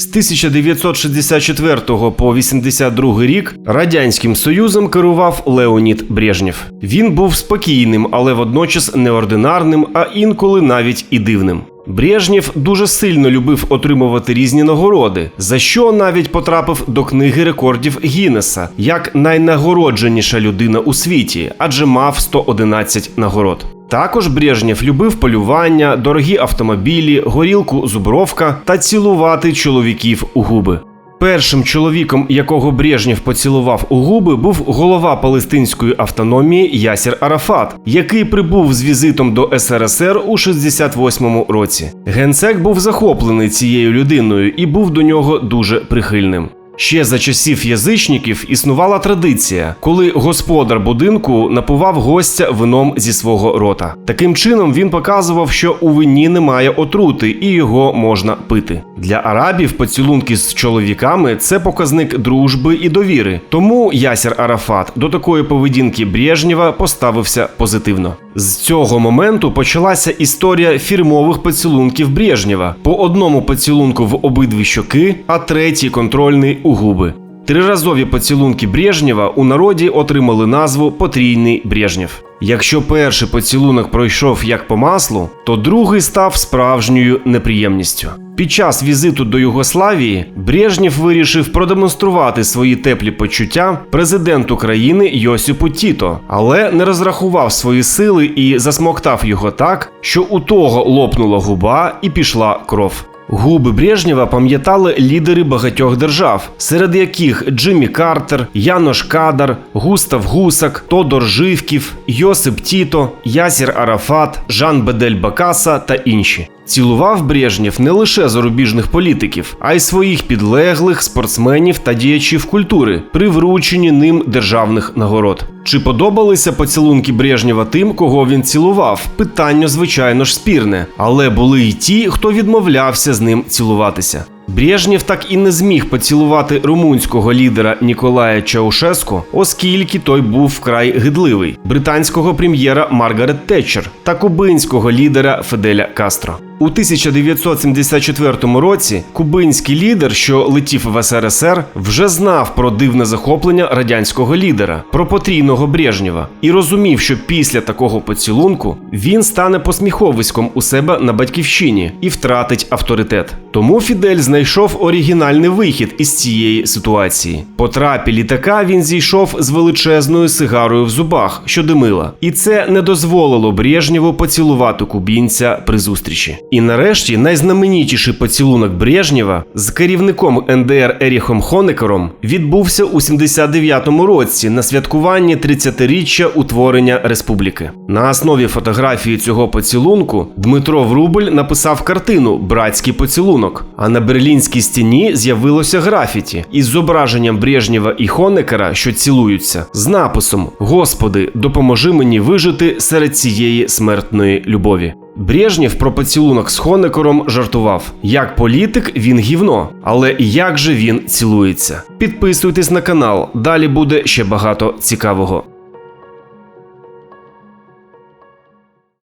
З 1964 по 82 рік радянським союзом керував Леонід Брежнєв. Він був спокійним, але водночас неординарним, а інколи навіть і дивним. Брежнєв дуже сильно любив отримувати різні нагороди, за що навіть потрапив до книги рекордів Гіннеса як найнагородженіша людина у світі, адже мав 111 нагород. Також Брежнєв любив полювання, дорогі автомобілі, горілку зубровка та цілувати чоловіків у губи. Першим чоловіком, якого Брежнєв поцілував у губи, був голова палестинської автономії Ясір Арафат, який прибув з візитом до СРСР у 68-му році. Генсек був захоплений цією людиною і був до нього дуже прихильним. Ще за часів язичників існувала традиція, коли господар будинку напував гостя вином зі свого рота. Таким чином він показував, що у вині немає отрути і його можна пити. Для арабів поцілунки з чоловіками це показник дружби і довіри. Тому Ясір Арафат до такої поведінки Брежнєва поставився позитивно. З цього моменту почалася історія фірмових поцілунків Брежнєва по одному поцілунку в обидві щоки, а третій контрольний у губи. Триразові поцілунки Брежнєва у народі отримали назву Потрійний Брежнєв. Якщо перший поцілунок пройшов як по маслу, то другий став справжньою неприємністю. Під час візиту до Югославії Брежнєв вирішив продемонструвати свої теплі почуття президенту країни Йосипу Тіто, але не розрахував свої сили і засмоктав його так, що у того лопнула губа і пішла кров. Губи Брежнєва пам'ятали лідери багатьох держав, серед яких Джиммі Картер, Янош Кадар, Густав Гусак, Тодор Живків, Йосип Тіто, Ясір Арафат, Жан Бедель Бакаса та інші. Цілував Брежнєв не лише зарубіжних політиків, а й своїх підлеглих спортсменів та діячів культури при врученні ним державних нагород. Чи подобалися поцілунки Брежнєва тим, кого він цілував? Питання, звичайно ж, спірне, але були й ті, хто відмовлявся з ним цілуватися. Брежнєв так і не зміг поцілувати румунського лідера Ніколая Чаушеску, оскільки той був вкрай гидливий, британського прем'єра Маргарет Тетчер та кубинського лідера Феделя Кастро. У 1974 році кубинський лідер, що летів в СРСР, вже знав про дивне захоплення радянського лідера, про потрійного Брежнєва, і розумів, що після такого поцілунку він стане посміховиськом у себе на батьківщині і втратить авторитет. Тому Фідель знайшов оригінальний вихід із цієї ситуації. По трапі літака він зійшов з величезною сигарою в зубах, що димила, і це не дозволило Брежнєву поцілувати кубінця при зустрічі. І нарешті найзнаменітіший поцілунок Брежнєва з керівником НДР Еріхом Хонекером відбувся у 79-му році на святкуванні 30-річчя утворення республіки. На основі фотографії цього поцілунку Дмитро Врубель написав картину Братський поцілунок. А на берлінській стіні з'явилося графіті із зображенням Брежнєва і Хонекера, що цілуються, з написом Господи, допоможи мені вижити серед цієї смертної любові. Брежнєв про поцілунок з Хонекором жартував: як політик він гівно, але як же він цілується. Підписуйтесь на канал, далі буде ще багато цікавого.